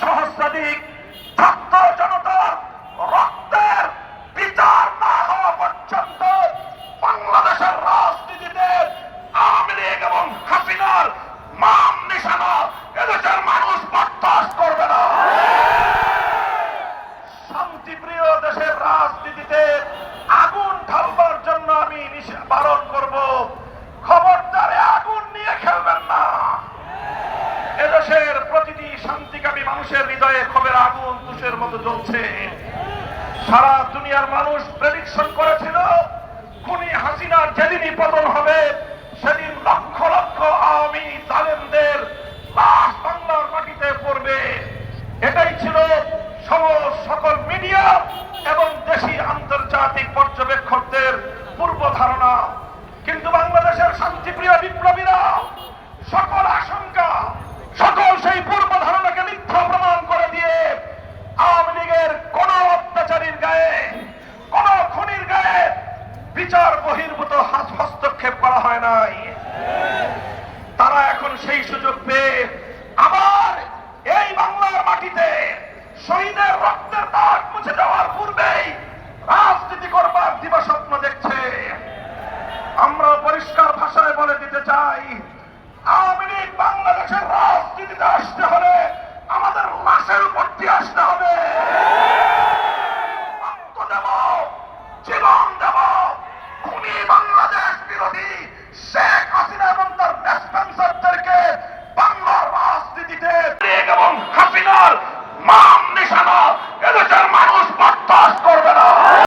সহস্রাধিক ছাত্র জনতার রক্তের বিচার না হওয়া পর্যন্ত বাংলাদেশের রাজনীতিতে আওয়ামী লীগ এবং হাসিনার মাম নিশানা এদেশের মানুষ বরদাস্ত করবে না। শান্তিপ্রিয় দেশের রাজনীতিতে আগুন ঢালবার জন্য আমি বারণ করব খবরদারে আগুন নিয়ে খেলবেন না এদেশের প্রতিটি শান্তিকামী মানুষের হৃদয়ে ক্ষোভের আগুন তুষের মতো জ্বলছে। সারা দুনিয়ার মানুষ প্রেডিকশন করেছিল, খুনি হাসিনার যেদিনই পতন হবে, সেদিন লক্ষ লক্ষ আওয়ামী জালেমদের লাশ বাংলার মাটিতে পড়বে। এটাই ছিল সকল মিডিয়া এবং দেশি আন্তর্জাতিক পর্যবেক্ষকদের পূর্ব ধারণা কিন্তু বাংলাদেশের শান্তিপ্রিয় বিপ্লবীরা হয় নাই। তারা এখন সেই সুযোগ পেয়ে আবার এই বাংলার মাটিতে শহীদের রক্তের দাগ মুছে যাওয়ার পূর্বেই রাজনীতি করবার দিবাস্বপ্ন দেখছে। আমরা পরিষ্কার ভাষায় বলে দিতে চাই, আওয়ামী লীগ বাংলাদেশের রাজনীতিতে আসতে হলে আমাদের লাশের উপর দিয়ে আসতে